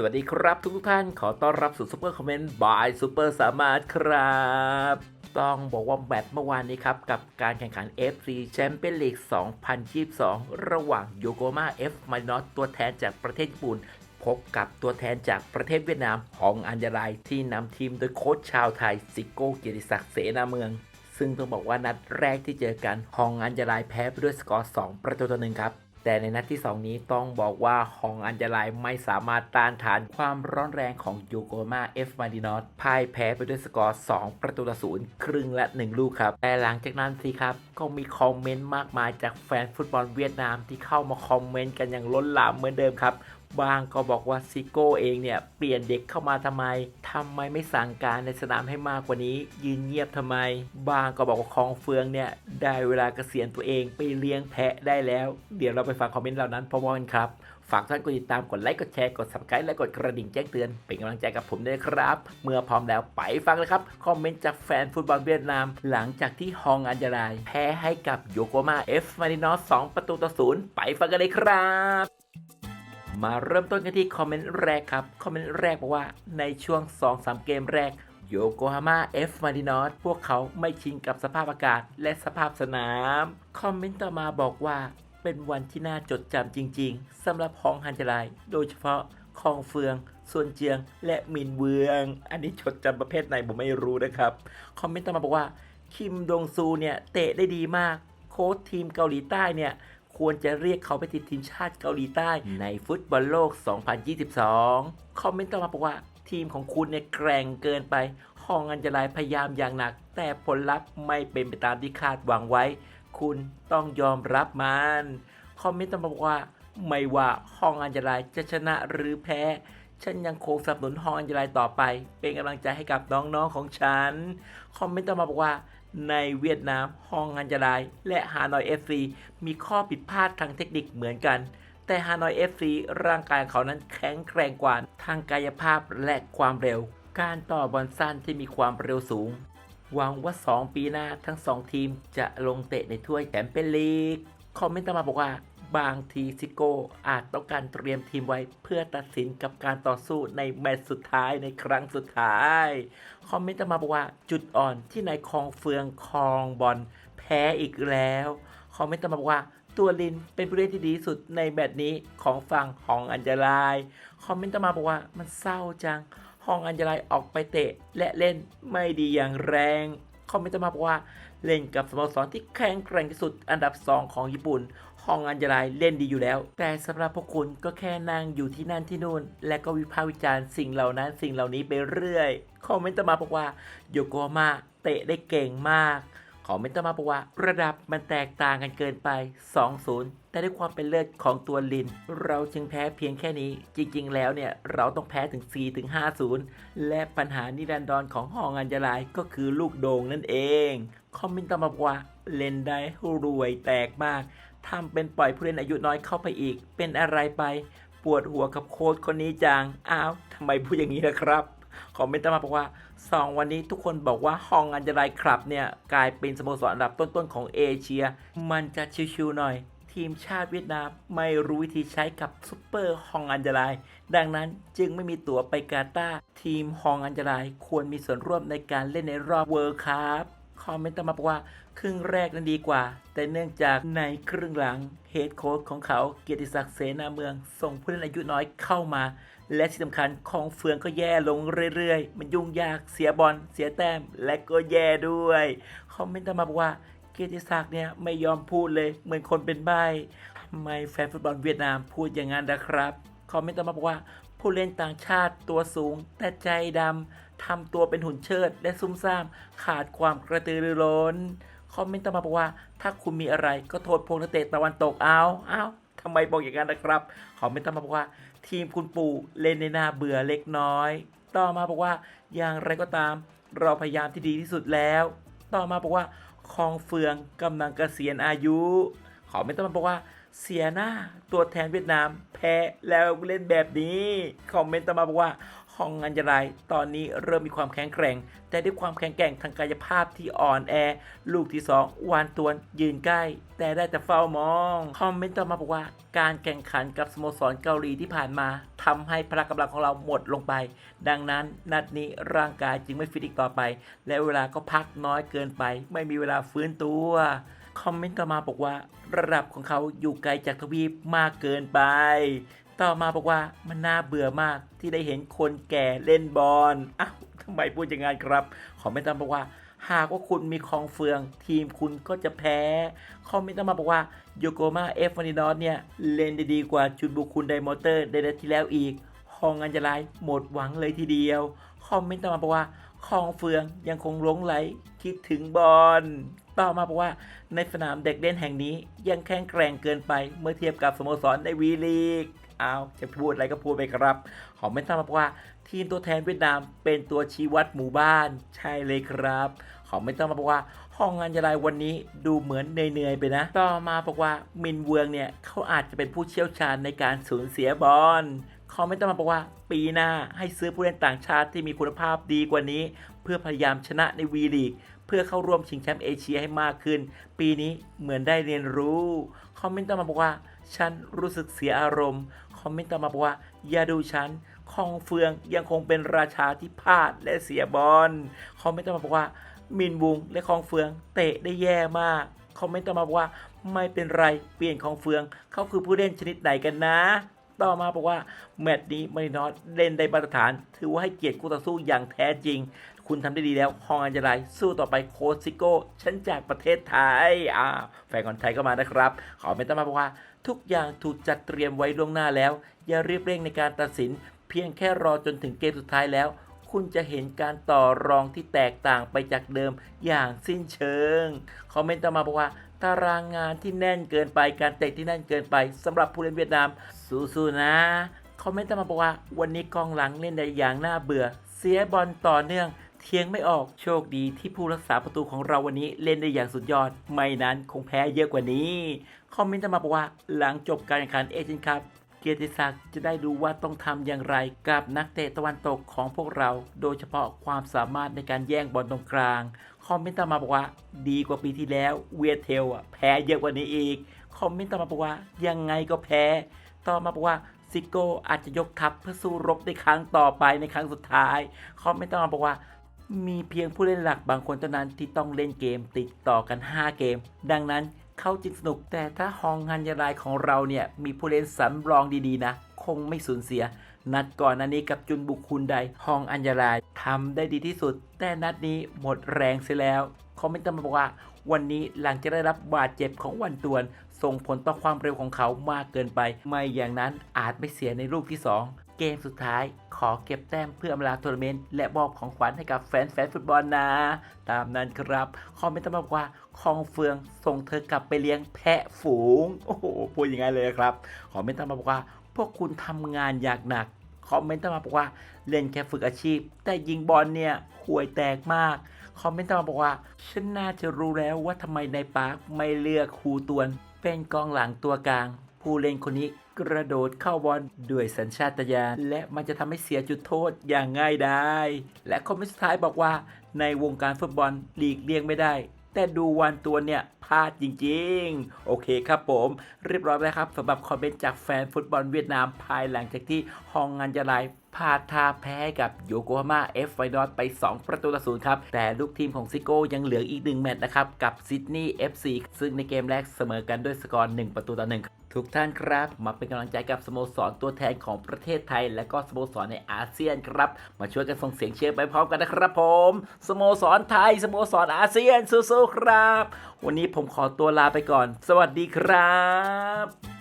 สวัสดีครับทุกทุกท่านขอต้อนรับสู่ซูเปอร์คอมเมนต์บายซูเปอร์สามารถครับ ต้องบอกว่าแมตช์เมื่อวานนี้ครับ กับการแข่งขัน FC Champions League 2022 ระหว่างโยโกมา F m a r i n o s ตัวแทนจากประเทศญี่ปุ่น พบกับตัวแทนจากประเทศเวียดนามฮองอัญญาลายที่นำทีมโดยโค้ชชาวไทยซิโก้เกียรติศักดิ์เสนาเมือง ซึ่งต้องบอกว่านัดแรกที่เจอกันฮองอัญญาลายแพ้ไปด้วยสกอร์ 2 ประตูต่อหนึ่งครับ แต่ในนัดที่ 2 นี้ต้องบอกว่าฮองอัญญาลายไม่สามารถต้านทานความร้อนแรงของโยโกมาเอฟมาดินอสพ่ายแพ้ไปด้วยสกอร์ 2 ประตูต่อศูนย์ครึ่งและ 1 ลูกครับ แต่หลังจากนั้นสิครับ ก็มีคอมเมนต์มากมายจากแฟนฟุตบอลเวียดนามที่เข้ามาคอมเมนต์กันอย่างล้นหลามเหมือนเดิมครับ บางก็บอกว่าซิโก้เองเนี่ย เปลี่ยนเด็กเข้ามาทำไมทำไมไม่สั่งการในสนามให้มากกว่านี้ ยืนเงียบทำไม บางก็บอกว่าคองเฟืองเนี่ย ได้เวลาเกษียณตัวเองไปเลี้ยงแพะได้แล้ว เดี๋ยวเราไปฟังคอมเมนต์เหล่านั้นพร้อมกันครับ ฝากท่านกดติดตามกดไลค์กดแชร์กด subscribe และกดกระดิ่งแจ้งเตือนเป็นกำลังใจกับผมด้วยครับ เมื่อพร้อมแล้วไปฟังเลยครับคอมเมนต์จากแฟนฟุตบอลเวียดนาม หลังจากที่ฮองอัญญาลายแพ้ให้กับโยโกมาเอฟมารินอส2ประตูต่อศูนย์ไปฟังกันเลยครับ มาเริ่มต้นกันที่คอมเมนต์แรกครับ คอมเมนต์แรกบอกว่าในช่วง 2-3 เกมแรกโยโกฮาม่าเอฟมารินอสพวกเขาไม่ชินกับสภาพอากาศและสภาพสนาม คอมเมนต์ต่อมาบอกว่าเป็นวันที่น่าจดจำจริงๆสำหรับฮองฮันจลาย โดยเฉพาะคองเฟือง ส่วนเจียง และมินเวือง อันนี้จดจำประเภทไหนผมไม่รู้นะครับ คอมเมนต์ต่อมาบอกว่า คิมดงซูเนี่ย เตะได้ดีมาก โค้ชทีมเกาหลีใต้เนี่ย ควรจะเรียกเขาไปติดทีมชาติเกาหลีใต้ ในฟุตบอลโลก 2022 คอมเมนต์ต่อมาบอกว่า ทีมของคุณเนี่ยแกร่งเกินไปฮองอันจะลายพยายามอย่างหนัก แต่ผลลัพธ์ไม่เป็นไปตามที่คาดหวังไว้ คุณต้องยอมรับมัน คอมเมนต์ต่อมาบอกว่า ไม่ว่าฮองอันจะลายจะชนะหรือแพ้ฉันยังคงสนับสนุนฮองอันจลายต่อไป เป็นกำลังใจให้กับน้องๆของฉัน คอมเมนต์ต่อมาบอกว่า ในเวียดนามฮองอันจารายและฮานอยเอฟซีมีข้อผิดพลาดทางเทคนิคเหมือนกัน แต่ฮานอยเอฟซีร่างกายเขานั้นแข็งแกร่งกว่าทางกายภาพและความเร็ว การต่อบอลสั้นที่มีความเร็วสูง หวังว่า 2 ปีหน้าทั้ง 2 ทีมจะลงเตะในถ้วยแชมเปี้ยนลีก คอมเมนต์ต่อมาบอกว่า บางทีซิโก้อาจต้องการเตรียมทีมไว้เพื่อตัดสินกับการต่อสู้ในแมตช์สุดท้ายในครั้งสุดท้าย คอมเมนต์มาบอกว่าจุดอ่อนที่นายคองเฟืองคองบอลแพ้อีกแล้ว คอมเมนต์มาบอกว่าตัวลินเป็นผู้เล่นที่ดีสุดในแมตช์นี้ของฝั่งฮองอัญญาลาย คอมเมนต์มาบอกว่ามันเศร้าจังฮองอัญญาลายออกไปเตะและเล่นไม่ดีอย่างแรงคอมเมนต์มาบอกว่าเล่นกับสโมสรที่แข็งแกร่งที่สุดอันดับ 2 ของญี่ปุ่น ฮองอัญญาลายเล่นดีอยู่แล้ว แต่สำหรับพวกคุณก็แค่นั่งอยู่ที่นั่นที่นู่น และก็วิพากษ์วิจารณ์สิ่งเหล่านั้นสิ่งเหล่านี้ไปเรื่อยคอมเมนต์มาบอกว่าโยโกฮาม่าเตะได้เก่งมากคอมเมนต์มาบอกว่าระดับมันแตกต่างกันเกินไป 2-0 แต่ด้วยความเป็นเลิศของตัวลิน เราจึงแพ้เพียงแค่นี้ จริงๆ แล้วเนี่ย เราต้องแพ้ถึง 4-5-0 และปัญหานิรันดรของฮองอัญญาลายก็คือลูกโด่งนั่นเอง คอมเมนต์ตมาบอกว่าเล่นได้รวยแตกมาก ทำเป็นปล่อยผู้เล่นอายุน้อยเข้าไปอีก เป็นอะไรไป ปวดหัวกับโค้ชคนนี้จัง อ้าวทำไมพูดอย่างนี้ล่ะครับคอมเมนต์ต่อมาบอกว่า 2 วันนี้ทุกคนบอกว่าฮองอันจรายครับเนี่ย กลายเป็นสโมสรอันดับต้นๆของเอเชีย มันจะชิวๆหน่อย ทีมชาติเวียดนามไม่รู้วิธีใช้กับซุปเปอร์ฮองอันจราย ดังนั้นจึงไม่มีตั๋วไปกาตาร์ทีมฮองอันจรายควรมีส่วนร่วมในการเล่นในรอบเวิร์คัพ คอมเมนต์ต่อมาบอกว่า ครึ่งแรกนั้นดีกว่า แต่เนื่องจากในครึ่งหลังเฮดโค้ชของเขาเกียรติศักดิ์เสนาเมือง ส่งผู้เล่นอายุน้อยเข้ามา และที่สำคัญของเฟืองก็แย่ลงเรื่อยๆ มันยุ่งยากเสียบอลเสียแต้ม และก็แย่ด้วยคอมเมนต์ต่อมาบอกว่าเกียรติศักดิ์เนี่ยไม่ยอมพูดเลยเหมือนคนเป็นใบทำไมแฟนฟุตบอลเวียดนามพูดอย่างนั้นนะครับคอมเมนต์ต่อมาบอกว่าผู้เล่นต่างชาติตัวสูงแต่ใจดำ ทำตัวเป็นหุ่นเชิดและซุ่มซ่าม ขาดความกระตือรือร้น คอมเมนต์ต่อมาบอกว่า ถ้าคุณมีอะไรก็โทษพวกนักเตะตะวันตกเอาเอาทำไมบอกอย่างนั้นนะครับ คอมเมนต์ต่อมาบอกว่า ทีมคุณปู่เล่นในหน้าเบื่อเล็กน้อย ต่อมาบอกว่าอย่างไรก็ตาม เราพยายามที่ดีที่สุดแล้ว ต่อมาบอกว่าคองเฟืองกำลังเกษียณอายุขอไม่ต้องมาบอกว่าเสียหน้าตัวแทนเวียดนาม แพ้แล้วเล่นแบบนี้ คอมเมนต์ต่อมาบอกว่า ฮองอัญญารายตอนนี้เริ่มมีความแข็งแกร่ง แต่ด้วยความแข็งแกร่งทางกายภาพที่อ่อนแอ ลูกที่สองวานตวนยืนใกล้ แต่ได้แต่เฝ้ามอง คอมเมนต์ต่อมาบอกว่า การแข่งขันกับสโมสรเกาหลีที่ผ่านมาทำให้พละกำลังของเราหมดลงไป ดังนั้นนัดนี้ร่างกายจึงไม่ฟิตอีกต่อไป และเวลาก็พักน้อยเกินไป ไม่มีเวลาฟื้นตัวคอมเมนต์ต่อมาบอกว่า ระดับของเขาอยู่ไกลจากทวีปมากเกินไป ต่อมาบอกว่ามันน่าเบื่อมากที่ได้เห็นคนแก่เล่นบอลอ้าวทำไมพูดอย่างนั้นครับคอมเมนต์ต่อมบอกว่า หากว่าคุณมีคองเฟือง ทีมคุณก็จะแพ้คอมเมนต์ต่อมาบอกว่าโยโกมาเอฟวานินอสเนี่ย เล่นได้ดีกว่าจุดบุคุณไดมอเตอร์ในเดือนที่แล้วอีกห้องอันจะลหมดหวังเลยทีเดียวคอมเมนต์ต่อมาบอกว่าคองเฟืองยังคงหลงไหลคิดถึงบอลต่อมาบอกว่าในสนามเด็กเล่นแห่งนี้ยังแข็งแกร่งเกินไปเมื่อเทียบกับสโมสรในวีลีก อ้าจะพูดอะไรก็พูดไปครับ ขอไม่ทราบอกว่าทีมตัวแทนเวียดนามเป็นตัวชี้วัดหมู่บ้าน ใช่เลยครับ ขอไม่ต้องมาบอกว่าห้องงานยลายวันนี้ดูเหมือนเหนื่อยๆไปนะ ต่อมาบอกว่ามินเวืองเนี่ยเขาอาจจะเป็นผู้เชี่ยวชาญในการสูญเสียบอลขาไม่ต้องมาบอกว่าปีหน้าให้ซื้อผู้เล่นต่างชาติที่มีคุณภาพดีกว่านี้ เพื่อพยายามชนะในวีลีกเพื่อเข้าร่วมชิงแชมป์เอเชียให้มากขึ้น ปีนี้เหมือนได้เรียนรู้ คอมเมนต์ต่อมาบอกว่า ฉันรู้สึกเสียอารมณ์ คอมเมนต์ต่อมาบอกว่า อย่าดูฉันคองเฟืองยังคงเป็นราชาที่พลาดและเสียบอลคอมเมนต์ต่อมาบอกว่า มินบุงและคองเฟืองเตะได้แย่มากคอมเมนต์ต่อมาบอกว่าไม่เป็นไรเปลี่ยนคองเฟืองเขาคือผู้เล่นชนิดไหนกันนะต่อมาบอกว่า แมตช์นี้มารินอสเล่นได้มาตรฐาน ถือว่าให้เกียรติคู่ต่อสู้อย่างแท้จริง คุณทำได้ดีแล้วฮองอันเจไลสู้ต่อไปโคชซิโก้ฉันจากประเทศไทยอ่าแฟนคนไทยก็มานะครับ ขอเป็นต้นมาบอกว่า ทุกอย่างถูกจัดเตรียมไว้ล่วงหน้าแล้ว อย่ารีบเร่งในการตัดสิน เพียงแค่รอจนถึงเกมสุดท้ายแล้ว คุณจะเห็นการต่อรองที่แตกต่างไปจากเดิมอย่างสิ้นเชิงคอมเมนต์ต่อมาบอกว่าตารางงานที่แน่นเกินไปการเตะที่แน่นเกินไปสำหรับผู้เล่นเวียดนามสู้ๆนะคอมเมนต์ต่อมาบอกว่า วันนี้กองหลังเล่นได้อย่างน่าเบื่อ เสียบอลต่อเนื่อง เทียงไม่ออกโชคดีที่ผู้รักษาประตูของเราวันนี้เล่นได้อย่างสุดยอด ไม่นั้นคงแพ้เยอะกว่านี้ คอมเมนต์ต่อมาบอกว่าหลังจบการแข่งขันเอเชียนคัพเกียรติศักดิ์จะได้ดูว่าต้องทำอย่างไรกับนักเตะตะวันตกของพวกเรา โดยเฉพาะความสามารถในการแย่งบอลตรงกลาง คอมเมนต์ต่อมาบอกว่า ดีกว่าปีที่แล้วเวียเทลอะแพ้เยอะกว่านี้อีก คอมเมนต์ต่อมาบอกว่ายังไงก็แพ้ ต่อมาบอกว่าซิโก้อาจจะยกทัพเพื่อสู้รบในครั้งต่อไปในครั้งสุดท้าย คอมเมนต์ต่อมาบอกว่า มีเพียงผู้เล่นหลักบางคนเท่านั้นที่ต้องเล่นเกมติดต่อกัน 5 เกม ดังนั้นเขาจึงสนุก แต่ถ้าฮองฮันยารายของเราเนี่ย มีผู้เล่นสำรองดีๆนะ คงไม่สูญเสีย นัดก่อนอันนี้กับจุนบุคคุนใดฮองอัญญารายทำได้ดีที่สุด แต่นัดนี้หมดแรงเสียแล้วคอมเมนต์ต่อมาบอกว่าวันนี้หลังจะได้รับบาดเจ็บของวันตวน ส่งผลต่อความเร็วของเขามากเกินไป ไม่อย่างนั้นอาจไม่เสียในลูกที่ 2 เกมสุดท้ายขอเก็บแต้มเพื่ออำลาทัวร์นาเมนต์และมอบของขวัญให้กับแฟนแฟนฟุตบอลนะ ตามนั้นครับ คอมเมนต์ต่อมาบอกว่าคองเฟืองส่งเธอกลับไปเลี้ยงแพะฝูง โอ้โหพูดอย่างไงเลยครับ คอมเมนต์ต่อมาบอกว่า พวกคุณทำงานอยางหนัก คอมเมนต์ต่อมาบอกว่าเล่นแค่ฝึกอาชีพ แต่ยิงบอลเนี่ยห่วยแตกมาก คอมเมนต์ต่อมาบอกว่าฉันน่าจะรู้แล้วว่าทำไมในปาร์คไม่เลือกครูตวน เป็นกองหลังตัวกลาง ผู้เล่นคนนี้กระโดดเข้าบอลด้วยสัญชาตญาณและมันจะทำให้เสียจุดโทษอย่างง่ายได้และคอมเมนต์สุดท้ายบอกว่า ในวงการฟุตบอลหลีกเลี่ยงไม่ได้ แต่ดูวันตัวเนี่ย พลาดจริงๆ โอเคครับผม เรียบร้อยแล้วครับสำหรับคอมเมนต์จากแฟนฟุตบอลเวียดนามภายหลังจากที่ฮองงันยาลพลาดท่าแพ้กับโยโกฮาม่าเอฟไฟนอตไป 2 ประตูต่อศูนย์ครับ แต่ลูกทีมของซิโก้ยังเหลืออีกหนึ่งแมตช์นะครับ กับซิดนีย์ FC ซึ่งในเกมแรกเสมอกันด้วยสกอร์ 1 ประตูต่อ1ทุกท่านครับ มาเป็นกำลังใจกับสโมสรตัวแทนของประเทศไทย และก็สโมสรในอาเซียนครับ มาช่วยกันส่งเสียงเชียร์ไปพร้อมกันนะครับผม สโมสรไทยสโมสรอาเซียนสู้ๆครับ วันนี้ผมขอตัวลาไปก่อน สวัสดีครับ